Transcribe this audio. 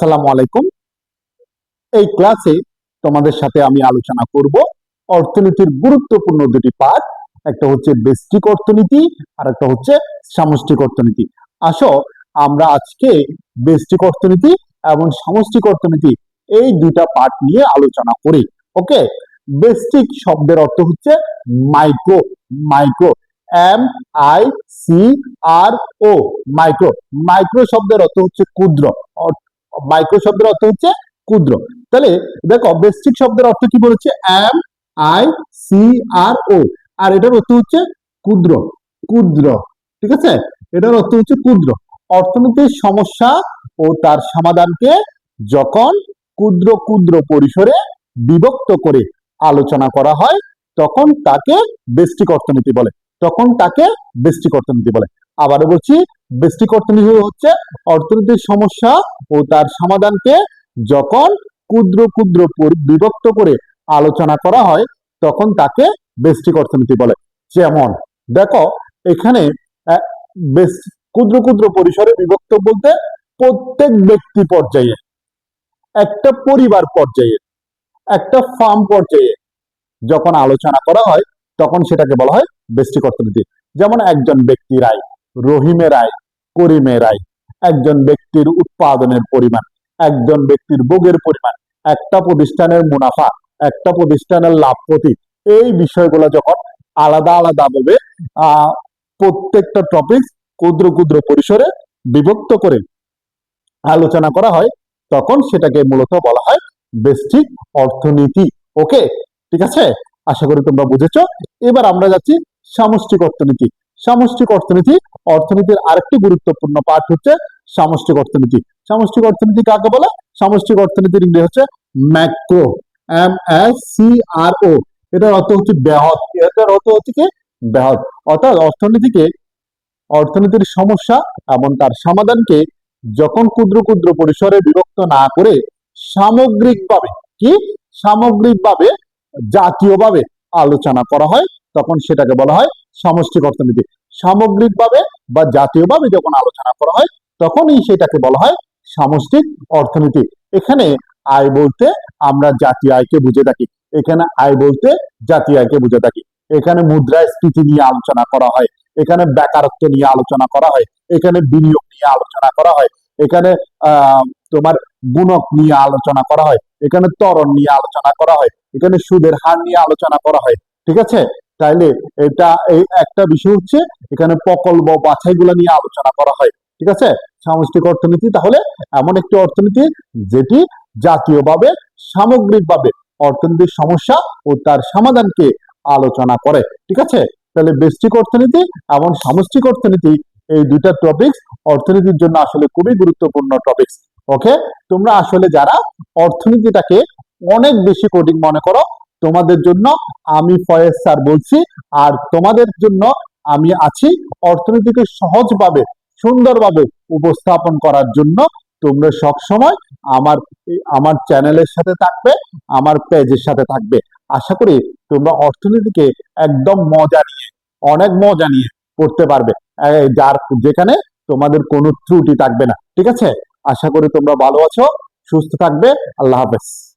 আসসালামু আলাইকুম। এই ক্লাসে তোমাদের সাথে আমি আলোচনা করব অর্থনীতির গুরুত্বপূর্ণ দুটি পাঠ। একটা হচ্ছে ব্যষ্টিক অর্থনীতি আর একটা হচ্ছে সামষ্টিক অর্থনীতি। আসো, আমরা আজকে ব্যষ্টিক অর্থনীতি এবং সামষ্টিক অর্থনীতি এই দুইটা পাঠ নিয়ে আলোচনা করি, ওকে? বেস্টিক শব্দের অর্থ হচ্ছে micro micro, M I C R O, micro. Micro শব্দের অর্থ হচ্ছে ক্ষুদ্র। মাইক্রো শব্দের অর্থ হচ্ছে ক্ষুদ্র। তাহলে দেখো বেসিক শব্দের অর্থ কি বলেছে? M, I, C, R, O. আর এটার অর্থ হচ্ছে ক্ষুদ্র। ক্ষুদ্র। ঠিক আছে? এটার অর্থ হচ্ছে ক্ষুদ্র। অর্থনীতির সমস্যা ও তার সমাধানকে যখন ক্ষুদ্র ক্ষুদ্র পরিসরে বিভক্ত করে আলোচনা করা হয়, তখন তাকে বেস্টিক অর্থনীতি বলে। তখন তাকে বেস্টিক অর্থনীতি বলে। আবারও বলছি বেস্টিক অর্থনীতি হচ্ছে অর্থনীতির সমস্যা ও তার সমাধানকে যখন ক্ষুদ্র ক্ষুদ্র বিভক্ত করে আলোচনা করা হয়, তখন তাকে বেস্টিক অর্থনীতি বলে। যেমন, দেখো, এখানে ক্ষুদ্র ক্ষুদ্র পরিসরে বিভক্ত বলতে প্রত্যেক ব্যক্তি পর্যায়ে, একটা পরিবার পর্যায়ে, একটা ফার্ম পর্যায়ে যখন আলোচনা করা হয়, তখন সেটাকে বলা হয় বেস্টিক অর্থনীতি। যেমন, একজন ব্যক্তির আয় রহিমের আয় করিমের আয় একজন ব্যক্তির উৎপাদনের পরিমাণ, একজন ব্যক্তির ভোগের পরিমাণ, একটা প্রতিষ্ঠানের মুনাফা, একটা প্রতিষ্ঠানের লাভপতি। এই বিষয়গুলো যখন আলাদা আলাদা ভাবে প্রত্যেকটা টপিক ক্ষুদ্র ক্ষুদ্র পরিসরে বিভক্ত করে আলোচনা করা হয়, তখন সেটাকে মূলত বলা হয় বেস্টিক অর্থনীতি। ওকে? ঠিক আছে? আশা করি তোমরা বুঝেছ। এবার আমরা যাচ্ছি সামষ্টিক অর্থনীতি। সামষ্টিক অর্থনীতি, অর্থনীতির আরেকটি গুরুত্বপূর্ণ পাঠ হচ্ছে সামষ্টিক অর্থনীতি। সামষ্টিক অর্থনীতি কাকে বলে? সামষ্টিক অর্থনীতির ইংরেজি হচ্ছে macro M S C R O এটার অর্থ হচ্ছে ব্যাহত। এটার অর্থ হচ্ছে কি? ব্যাহত। অর্থাৎ অর্থনীতিকে, অর্থনীতির সমস্যা এবং তার সমাধানকে যখন ক্ষুদ্র ক্ষুদ্র পরিসরে বিভক্ত না করে সামগ্রিকভাবে কি? সামগ্রিকভাবে জাতীয়ভাবে আলোচনা করা হয়, তখন সেটাকে বলা হয় সামষ্টিক অর্থনীতি। সামগ্রিকভাবে বা জাতীয়ভাবে যখন আলোচনা করা হয়, তখনই সেটাকে বলা হয় সামষ্টিক অর্থনীতি। এখানে আয় বলতে আমরা জাতীয় আয়কে বুঝে থাকি। এখানে আয় বলতে জাতীয় আয়কে বুঝে থাকি। এখানে মুদ্রাস্ফীতি নিয়ে আলোচনা করা হয়। এখানে বেকারত্ব নিয়ে আলোচনা করা হয়। এখানে বিনিয়োগ নিয়ে আলোচনা করা হয়। এখানে তোমার গুণক নিয়ে আলোচনা করা হয়। এখানে ত্বরণ নিয়ে আলোচনা করা হয়। এখানে সুদের হার নিয়ে আলোচনা করা হয়। ঠিক আছে? তাইলে এটা এই একটা বিষয় হচ্ছে, এখানে প্রকল্প বাছাইগুলো নিয়ে আলোচনা করা হয়, ঠিক আছে? সামষ্টিক অর্থনীতি, তাহলে এমন একটি অর্থনীতি যেটি জাতীয়ভাবে, সামগ্রিকভাবে অর্থনীতির সমস্যা ও তার সমাধানকে আলোচনা করে, ঠিক আছে? তাহলে ব্যষ্টিক অর্থনীতি এবং সামষ্টিক অর্থনীতি, এই দুইটা টপিকস অর্থনীতির জন্য আসলে খুবই গুরুত্বপূর্ণ টপিকস ওকে তোমরা আসলে যারা অর্থনীতিটাকে অনেক বেশি কঠিন মনে করো তোমাদের জন্য আমি ফয়েজ স্যার বলছি, আর তোমাদের জন্য আমি আছি অর্থনীতিকে সহজভাবে, সুন্দরভাবে উপস্থাপন করার জন্য। তোমরা সবসময় আমার আমার চ্যানেলের সাথে থাকবে, আমার পেজের সাথে থাকবে। আশা করি তোমরা অর্থনীতিকে একদম মজা নিয়ে, অনেক মজা নিয়ে পড়তে পারবে। যার, যেখানে তোমাদের কোনো ত্রুটি থাকবে না। ঠিক আছে? আশা করি তোমরা ভালো আছো, সুস্থ থাকবে। আল্লাহ হাফেজ।